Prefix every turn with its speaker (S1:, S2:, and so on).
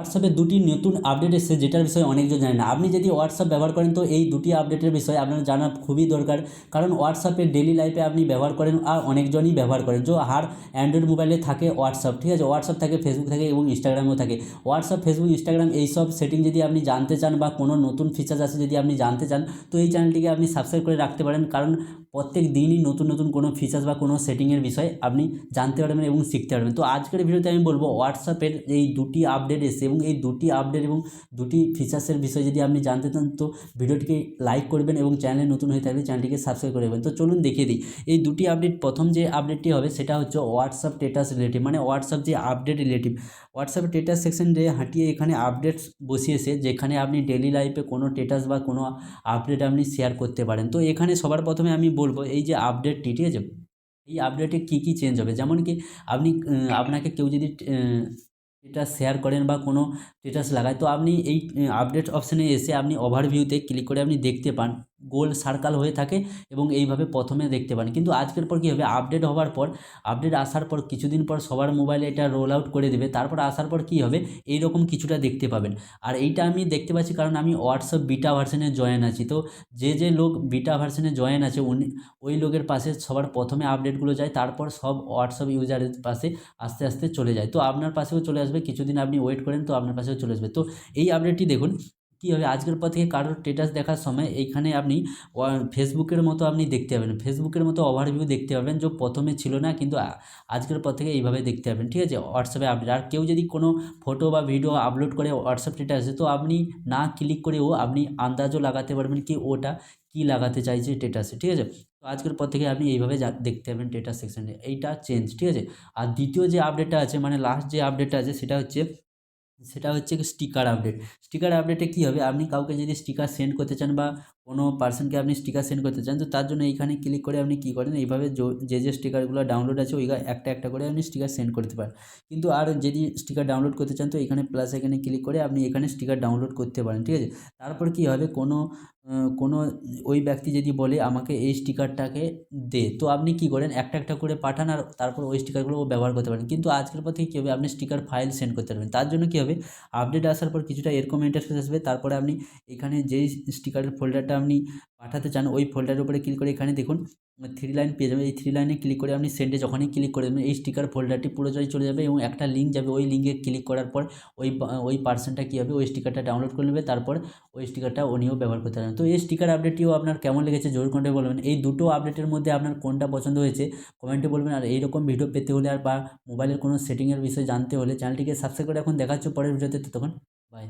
S1: হোয়াটসঅ্যাপে দুটি নতুন আপডেট এসেছে, যেটার বিষয়ে অনেকজন জানে না। আপনি যদি হোয়াটসঅ্যাপ ব্যবহার করেন, তো এই দুটি আপডেটের বিষয়ে আপনার জানা খুবই দরকার। কারণ হোয়াটসঅ্যাপে ডেলি লাইফে আপনি ব্যবহার করেন আর অনেকজনই ব্যবহার করেন। যে, হার অ্যান্ড্রয়েড মোবাইলে থাকে হোয়াটসঅ্যাপ ঠিক আছে? হোয়াটসঅ্যাপ থাকে ফেসবুক থাকে এবং ইনস্টাগ্রামও থাকে। হোয়াটসঅ্যাপ ফেসবুক ইনস্টাগ্রাম এইসব সেটিং যদি আপনি জানতে চান বা কোনো নতুন ফিচার্স আছে যদি আপনি জানতে চান, তো এই চ্যানেলটিকে আপনি সাবস্ক্রাইব করে রাখতে পারেন। কারণ প্রত্যেক দিনই নতুন নতুন কোনো ফিচার্স বা কোনো সেটিংয়ের বিষয়ে আপনি জানতে পারবেন এবং শিখতে পারবেন। তো আজকের ভিডিওতে আমি বলব হোয়াটসঅ্যাপের এই দুটি আপডেট এসে এবং এই দুটি আপডেট এবং দুটি ফিচার্সের বিষয়ে যদি আপনি জানতে চান, তো ভিডিওটিকে লাইক করবেন এবং চ্যানেলে নতুন হয়ে থাকলে চ্যানেলটিকে সাবস্ক্রাইব করে দেবেন তো চলুন দেখিয়ে দিই। এই দুটি আপডেট প্রথম যে আপডেটটি হবে, সেটা হচ্ছে হোয়াটসঅ্যাপ স্টেটাস রিলেটিভ মানে হোয়াটসঅ্যাপ যে update relative WhatsApp status section যে হাঁটিয়ে এখানে আপডেটস বসিয়েছে, যেখানে আপনি ডেলি লাইফে কোনো স্টেটাস বা কোনো আপডেট আপনি শেয়ার করতে পারেন। তো এখানে সবার প্রথমে আমি বলব, এই যে আপডেটটি ঠিক আছে? এই আপডেটে কী কী চেঞ্জ হবে? যেমন কি আপনি আপনাকে কেউ যদি স্টেটাস শেয়ার করেন বা কোনো স্টেটাস লাগায়। তো আপনি এই আপডেট অপশানে এসে আপনি ওভারভিউতে ক্লিক করে আপনি দেখতে পান। গোল সার্কাল হয়ে থাকে এবং এইভাবে প্রথমে দেখতে পান কিন্তু আজকের পর কী হবে? আপডেট হওয়ার পর, আপডেট আসার পর কিছুদিন পর সবার মোবাইলে এটা রোল আউট করে দেবে। তারপর আসার পর কী হবে? এইরকম কিছুটা দেখতে পাবেন। আর এইটা আমি দেখতে পাচ্ছি কারণ আমি হোয়াটসঅ্যাপ বিটা ভার্সনে জয়েন আছি। তো যে যে লোক বিটা ভার্সনে জয়েন আছে, উনি, ওই লোকের পাশে সবার প্রথমে আপডেটগুলো যায়, তারপর সব হোয়াটসঅ্যাপ ইউজারের পাশে আস্তে আস্তে চলে যায়। তো আপনার পাশেও চলে আসবে। কিছুদিন আপনি ওয়েট করেন, তো আপনার পাশেও চলে আসবে। তো এই আপডেটটি দেখুন। কী হবে? আজকের পর থেকে কারোর স্টেটাস দেখার সময় এইখানে আপনি ফেসবুকের মতো আপনি দেখতে পাবেন। ফেসবুকের মতো ওভারভিউ দেখতে পাবেন যে প্রথমে ছিল না, কিন্তু আজকের পর থেকে এইভাবে দেখতে পাবেন। ঠিক আছে? হোয়াটসঅ্যাপে আপডেট। আর কেউ যদি কোনো ফটো বা ভিডিও আপলোড করে হোয়াটসঅ্যাপ স্টেটাসে তো আপনি না ক্লিক করেও আপনি আন্দাজও লাগাতে পারবেন কি ওটা কী লাগাতে চাইছে স্টেটাসে ঠিক আছে? তো আজকের পর থেকে আপনি এইভাবে দেখতে পাবেন স্টেটাস সেকশনে এইটা চেঞ্জ ঠিক আছে? আর দ্বিতীয় যে আপডেটটা আছে মানে লাস্ট যে আপডেটটা আছে, সেটা হচ্ছে সেটা হচ্ছে স্টিকার আপডেট স্টিকার আপডেটে কী হবে? আপনি কাউকে যদি স্টিকার সেন্ড করতে চান বা কোনো পার্সনকে আপনি স্টিকার সেন্ড করতে চান, তো তার জন্য এইখানে ক্লিক করে আপনি কী করেন, এইভাবে যো- যে স্টিকারগুলো ডাউনলোড আছে ওই একটা একটা করে আপনি স্টিকার সেন্ড করতে পারেন। কিন্তু আর যদি স্টিকার ডাউনলোড করতে চান, তো এখানে প্লাস এখানে ক্লিক করে আপনি এখানে স্টিকার ডাউনলোড করতে পারেন, ঠিক আছে? তারপর কী হবে, কোনো কোনো ওই ব্যক্তি যদি বলে আমাকে এই স্টিকারটাকে দে, তো আপনি কী করেন, একটা একটা করে পাঠান আর তারপর ওই স্টিকারগুলো ব্যবহার করতে পারেন। কিন্তু আজকের পর থেকে কী হবে, আপনি স্টিকার ফাইল সেন্ড করতে পারবেন। তার জন্য কী হবে আপডেট আসার পর কিছুটা এরকম ইন্টারফেস আসবে, তারপরে আপনি এখানে যেই স্টিকারের ফোল্ডারটা আপনি পাঠাতে চান, ওই ফোল্ডারের উপরে ক্লিক করে এখানে দেখুন থ্রি লাইন পেয়ে যাবেন। এই থ্রি লাইনে ক্লিক করে আপনি সেন্ডে যখনই ক্লিক করে দেবেন, এই স্টিকার ফোল্ডারটি পুরোটাই চলে যাবে এবং একটা লিঙ্ক যাবে, ওই লিঙ্কে ক্লিক করার পর ওই ওই পার্সনটা কী হবে, ওই স্টিকারটা ডাউনলোড করে নেবে, তারপর ওই স্টিকারটা উনিও ব্যবহার করতে পারেন তো এই স্টিকার আপডেটটিও আপনার কেমন লেগেছে জোর কমেন্টে বলবেন। এই দুটো আপডেটের মধ্যে আপনার কোনটা পছন্দ হয়েছে কমেন্টে বলবেন। আর এইরকম ভিডিও পেতে হলে আর বা মোবাইলের কোনো সেটিংয়ের বিষয়ে জানতে হলে চ্যানেলটিকে সাবস্ক্রাইব করে এখন দেখাচ্ছ পরের ভিডিওতে তখন বাই